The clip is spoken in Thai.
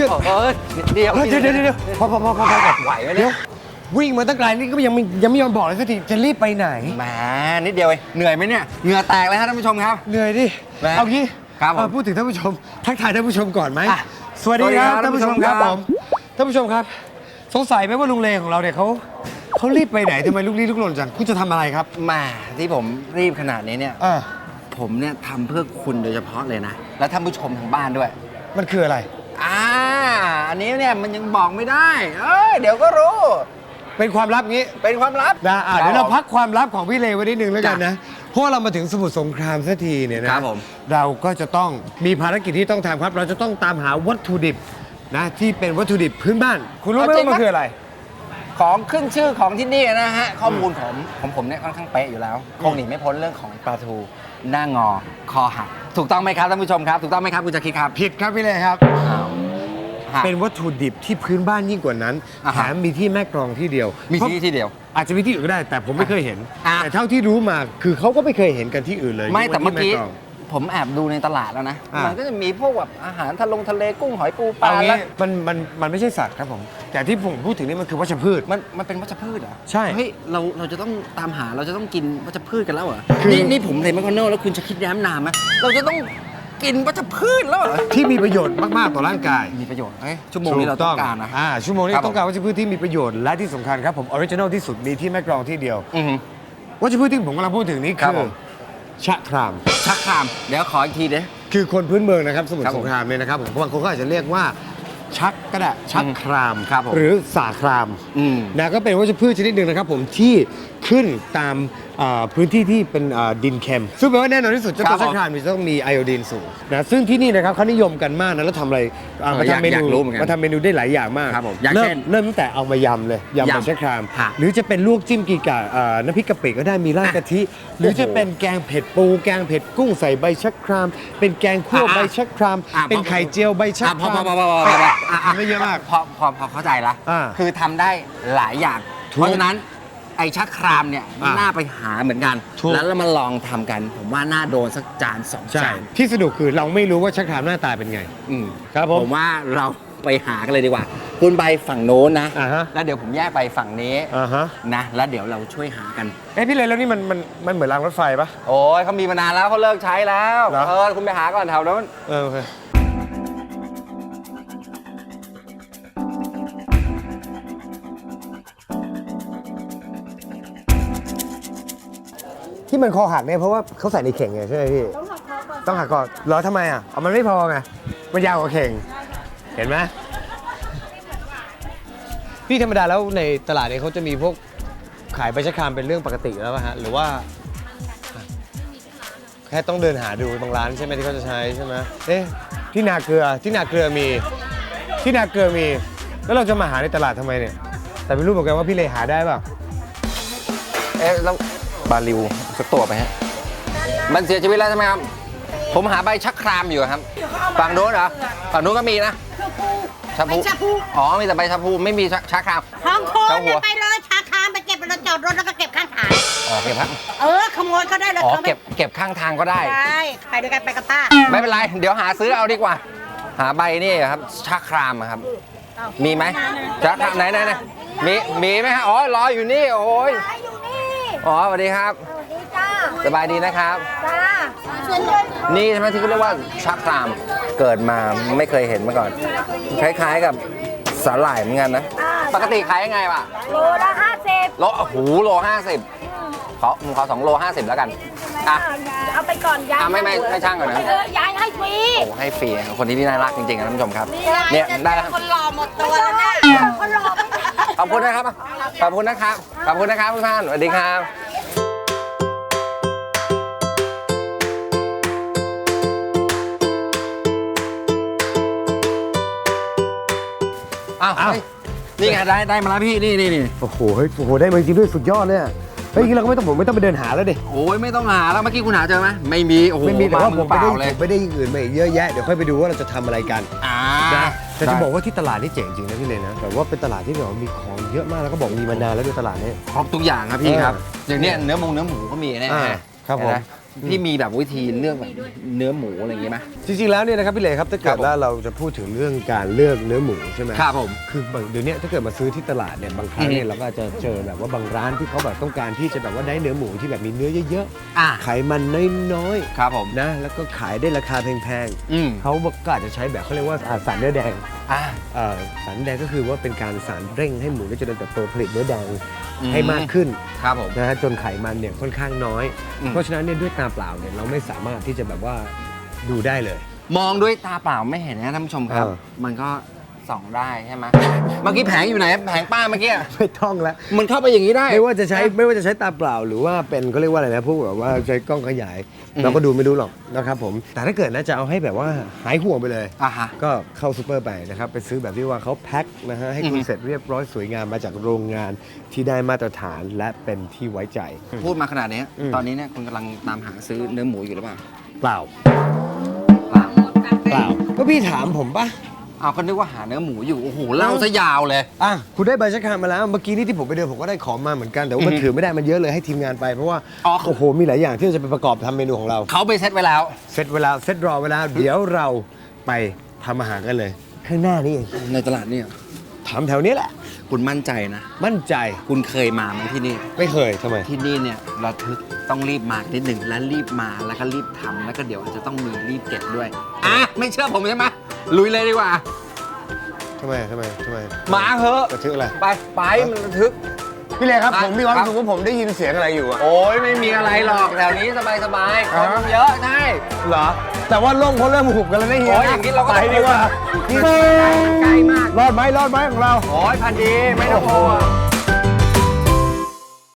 ดี๋ยวเออเดี๋ยวเฮ้ยเดี๋ยวเดี๋ยวเดี๋ยวพอพอพอพอพอก่อนไหวไหมเดี๋เนี่ยวยวิ่งมาตั้งไกลนี่ก็ยังไม่ยังไม่ยอมบอกเลยสักทีจะรีบไปไหนแหมนิดเดียวเองเหนื่อยไหมเนี่ยเหงื่อแตกเลยฮะท่านผู้ชมครับ เหนื่อยดิแหมเอางี้ครับผมเอ่อพูดถึงท่านผู้ชมทักทายท่านผู้ชมก่อนไหมอะสวัสดีครับสวัสดีครับท่านผู้ชมครับท่านผู้ชมครับผมท่านผู้ชมครับ สงสัยไหมว่าลุงเลของเราเนี่ยเขาเขารีบไปไหนทำไมลุกลี้ลุกลนจังคุณจะทำอะไรครับแหมที่ผมรีบขนาดนี้เนี่ยอ่าผมเนี่ยทำเพื่อคุณโดยเฉพาะเลยนะ และท่านผู้ชมทางบ้านด้วย มันคืออะไรอ่า อันนี้เนี่ยมันยังบอกไม่ได้ เอ้ยเดี๋ยวก็รู้ เป็นความลับงี้เป็นความลับนะอะเดี๋ยวเราคบผมพักความลับของพี่เลไว้นิดนึงแล้วกันจ้ะนะเพราะว่าเรามาถึงสมุทรสงครามสักทีเนี่ยนะครับผม เราก็จะต้องมีภารกิจที่ต้องทำครับ เราจะต้องตามหาวัตถุดิบนะที่เป็นวัตถุดิบพื้นบ้าน คุณรู้ไหมว่ามันคืออะไร ของขึ้นชื่อของที่นี่นะฮะ ข้อมูลของของผมเนี่ยค่อนข้างเป๊ะอยู่แล้ว คงหนีไม่พ้นเรื่องของปลาทูหน้างอ คอหัก ถูกต้องไหมครับท่านผู้ชมครับ ถูกต้องไหมครับคุณจะคิดครับ ผิดครับพี่เลครับ อ้าว หักเป็นวัตถุดิบที่พื้นบ้านยิ่งกว่านั้นอ่าแถฮะมมีที่แม่กลองที่เดียวมีเพราะที่ที่เดียว อาจจะมีที่อื่นก็ได้ แต่ผมไม่เคยเห็น อะ แต่เท่าที่รู้มาคือเขาก็ไม่เคยเห็นกันที่อื่นเลยไม่ยว้นแต่เมื่อกี้ที่ลง ผมแอบดูในตลาดแล้วนะ อ่ามัมันก็จะมีพวกแบบอาหารทะลงทะเลกุ้งหอยปูปลาเอาแล้งี้วมันมันมันไม่ใช่สัตว์ครับผมแต่ที่ผมพูดถึงนี่มันคือวัชพืช มันมันเป็นวัชพืชเหรอใช่เฮ้ยเราเราจะต้องตามหาเราจะต้องกินวัชพืชกันแล้วเหรอคือ นี่นี่ผมเลยแมคคอนเนลแล้วคุณจะคิดแย้มนามไหมเราจะต้อง กินวัชพืชแล้วเหรอ ที่มีประโยชน์มาก ๆ ต่อร่างกายมีประโยชน์เฮ้ยชั่วโมงนี้เราต้องการนะ อ่าชั่วโมงนี้ครับผม ต้องการวัชพืชที่มีประโยชน์และที่สำคัญครับผมออริจินอลที่สุดมีที่แม่กลองที่เดียวอือหือ วัชพืชที่ผมกำลังพูดถึงนี่ครัคืบผอม ชะคราม ชักคาม เดี๋ยวขออีกทีเด้ คือคนพื้นเมืองนะครับสมุทครัรบสผมงครามเนี่ยนะครับผมบางคนก็อาจจะเรียกว่า ชักก็ได้ชักครามครับผมหรือสาครามอืมนะก็เป็นวัชพืชชนิดหนึ่งนะครับผมที่ขึ้นตามอ่า พื้นที่ที่เป็นอ่าดินเค็ม ซึ่งแปลว่าแน่นอนที่สุดเจ้าครัตัวบชักครามมันจะต้องมีไอโอดีนสูงนะซึ่งที่นี่นะครับเขานิยมกันมากนะแล้วทำอะไรอ่าเออมาอยากทำเมอยานูกรู้เหมือนกันมาทำเมนูได้หลายอย่างมากครับผมอย่างเริ่เช่มนเริ่มตั้งแต่เอามายำเลยยำใบยำชักครามฮะหรือจะเป็นลวกจิ้มกีกะอ่าน้ำพริกกะปิก็ได้มีราดกะทิ หรือจะเป็นแกงเผ็ดปู แกงเผ็ดกุ้งใส่ใบชักคราม เป็นแกงคั่วอะใบชักครามอะเป็นไข่เจียวใบชักอะคพอรามพอพอพอพอพออะอะไม่เยอะมากพอพอพอเข้าใจละอ่าคือทำได้หลายอย่างถูกเพราะฉะนั้น ไอชักครามเนี่ยอ่าน่าไปหาเหมือนกัน ถูก แล้วเรามาลองทำกัน ผมว่าน่าโดนสักจานสองใช่ จานที่สนุกคือเราไม่รู้ว่าชักครามหน้าตาเป็นไง อืมครับผมผมว่าเราไปหากันเลยดีกว่า คุณไปฝั่งโน้นนะ อ่าฮะ แล้วเดี๋ยวผมแยกไปฝั่งนี้อ่าฮะนะ แล้วเดี๋ยวเราช่วยหากัน เอ้พี่เลยแล้วนี่มันมันมันเหมือนรางรถไฟปะ โอ้ยเขามีมานานแล้วเขาเลิกใช้แล้วเหรอ เออคุณไปหาก่อนแถวนั้น เออโอเค ที่มันคอหักเนี่ยเพราะว่าเขาใส่ในเข่งไงใช่ไหมพี่ ต้องหักคอก่อนต้องหักก่อนเหรอทำไมอะเอามันไม่พอไงมันยาวกว่าเข่ง เห็นไหมพี่ธรรมดาแล้วในตลาดเนี่ยเขาจะมีพวกขายใบชะครามเป็นเรื่องปกติแล้วป่ะฮะหรือว่า แค่ต้องเดินหาดูบางร้านใช่ไหมที่เขาจะใช้ใช่ไหมเอ๊ะที่นาเกลือที่นาเกลือมี ที่นาเกลือมี แล้วเราจะมาหาในตลาดทำไมเนี่ย แต่ไม่รู้เหมือนกันว่าพี่เลหาได้เปล่าเอ๊ะแล้วบาลิว สักตัวไปฮะ มันเสียชีวิตแล้วใช่ไหมครับ ผมหาใบชักครามอยู่ครับฝั่งโน้นเหรอฝั่งโน้นก็มีนะชาไปพูชาพูอ๋อมีแต่ใบชาพูไม่มีชักชักครามห้องโคนเจ้าหัเนี่ยวไปเลยชาคามไปเก็บไปแล้วจอดรถแล้วก็เก็บข้างทางอ๋อเก็บครับเออขโมยก็ได้เลยอ๋อขาไม่เก็บเก็บข้างทางก็ได้ใช่ไปด้วยกันไปกับป้าไม่เป็นไรเดี๋ยวหาซื้อเอาดีกว่า หาใบนี่ครับชักครามอะครับมีไหมชักครามไหนไหนไหนมีมีไหมฮะอ๋อรออยู่นี่โอ้ยอยู่นี่อ๋อสวัสดีครับ สวัสดีจ้าสบายดีนะครับ จ้าชวนด้วยนี่ใช่ไหมที่เขาเรียกว่าชักคราม เกิดมาไม่เคยเห็นมาก่อน คล้ายๆกับสาหร่ายเหมือนกันนะ ปกติขายยังไงวะโลละห้าสิบโลโอ้โหโลห้าสิบขอขอสองโลห้าสิบแล้วกันอะเอาไปก่อนยายอะไม่ไม่ไม่ช่างก่อนนะเออยายให้ฟรีโอ้ให้ฟรีคนที่นี่น่ารักจริงๆนะท่านผู้ชมครับ เนี่ยได้แล้วครับคนหล่อหมดตัวแล้วนะคนหล่อไม่ได้ขอบคุณนะครับ ขอบคุณนะครับ ขอบคุณนะครับทุกท่านสวัสดีครับ อ้าวอ้าว เฮ้ยนี่ไงได้ได้มาแล้วพี่นี่นี่นี่โอ้โหเฮ้ยโอ้โหได้มาจริงด้วยสุดยอดเลยอะเฮ้ยอย่างนี้เราก็ไม่ต้องผมไม่ต้องไปเดินหาแล้วดิโอ้ยไม่ต้องหาแล้วเมื่อกี้คุณหาเจอไหมไม่มีโอ้โหไม่มีแต่ว่ามืผอมเปไปได้ล่าเลยผมไปได้อย่างอื่นมาอีกเยอะแยะเดี๋ยวค่อยไปดูว่าเราจะทำอะไรกันอ่านะแต่จะบอกว่าที่ตลาดนี่เจ๋งจริงนะพี่เลยนะแบบว่าเป็นตลาดที่แบบว่ามีของเยอะมากแล้วก็บอกมีมานานแล้วด้วยตลาดนี้ ครบทุกอย่างครับพี่ครับเอออย่างเนี้ยเนื้อหมูเนื้อหมูก็มีแน่อ่าครับผม เห็นไห พี่มีแบบวิธีเลือกแบบเนื้อหมูอะไรอย่างงี้ไหม จริงๆแล้วเนี่ยนะครับพี่เลครับถ้าเกิครัดบผมว่าเราจะพูดถึงเรื่องการเลือกเนื้อหมูใช่ไหมครับผมคือบางเดี๋ยวนี้ถ้าเกิดมาซื้อที่ตลาดเนี่ยบางครั้งเนี่ยเราก็อาจจะเจอแบบว่าบางร้านที่เขาแบบต้องการที่จะแบบว่าได้เนื้อหมูที่แบบมีเนื้อเยอะอะ ๆไขมันน้อยครับผมๆนะแล้วก็ขายได้ราคาแพงอืม ๆเขาก็อาจจะใช้แบบเขาเรียกว่าอ่าสารเนื้อแดง อะ เอ่อสารแดงก็คือว่าเป็นการสารเร่งให้หมูได้เจริญเติบโตผลิตเนื้อแดงอืม ให้มากขึ้นครับผม นะฮะจนไขมันเนี่ยค่อนข้างน้อย อืม เพราะฉะนั้นเนี่ยด้วยตาเปล่าเนี่ยเราไม่สามารถที่จะแบบว่าดูได้เลย มองด้วยตาเปล่าไม่เห็นนะท่านผู้ชมครับ เออ มันก็ ส่องได้ใช่ไหมเมื่อกี้แผงอยู่ไหน แผงป้าเมื่อกี้ไม่ต้องแล้ว มันเข้าไปอย่างนี้ได้ ไม่ว่าจะใช้ไม่ว่าจะใช้ตาเปล่าหรือว่าเป็นเขาเรียกว่าอะไรนะพวกแบบว่าใช้กล้องขยายอืมเราก็ดูไม่รู้หรอกนะครับผม แต่ถ้าเกิดนะจะเอาให้แบบว่าหายห่วงไปเลย อะฮะ ก็เข้าซูเปอร์ไปนะครับ ไปซื้อแบบที่ว่าเขาแพ็คนะฮะให้คุณอือฮึเสร็จเรียบร้อยสวยงามมาจากโรงงานที่ได้มาตรฐานและเป็นที่ไว้ใจ พูดมาขนาดนี้อืมตอนนี้เนี่ยคุณกำลังตามหาซื้อเนื้อหมูอยู่หรือเปล่าเปล่า เปล่าเปล่าก็พี่ถามผมปะ เอาก็นึกว่าหาเนื้อหมูอยู่ โอ้โหเล่าซะยาวเลย อะคุณได้ใบชักคามมาแล้ว เมื่อกี้นี่ที่ผมไปเดินผมก็ได้ของมาเหมือนกัน แต่ว่ามันอือฮึถือไม่ได้มันเยอะเลยให้ทีมงานไป เพราะว่า อ๋อ โอ้โห มีหลายอย่างที่เราจะไปประกอบทำเมนูของเรา เขาไปเซตไว้แล้ว เซตเวลา เซตรอเวลา เดี๋ยวเราไปทำอาหารกันเลย ข้างหน้านี่เองในตลาดเนี่ยถามแถวนี้แหละ คุณมั่นใจนะ มั่นใจ คุณเคยมาไหมที่นี่ ไม่เคยทำไม ที่นี่เนี่ยระทึกต้องรีบมานิดหนึ่งและรีบมาแล้วก็รีบทำแล้วก็เดี๋ยวอาจจะต้องมีรีบเก็บด้วย อะ ไม่เชื่อผมใช่ไหม ลุยเลยดีกว่า ทำไมทำไมทำไมมาเถอะ กระทึกอะไร ไปไปมันระทึก พี่เลยครับอะผมมีความครับรู้สึกว่าผมได้ยินเสียงอะไรอยู่อะ โอ้ยไม่มีอะไรหรอกแถวนี้สบายสบายๆคอ่านเยอะใช่ เหรอ แต่ว่าโล่งเพราะเริ่มหุบกันแล้วนะเฮียโอ้ยอย่างนี้เราก็ไปดีกว่า ใกล้มาก รอดไหมรอดไหมของเรา โอ้ยพันดีไม่ต้องห่วง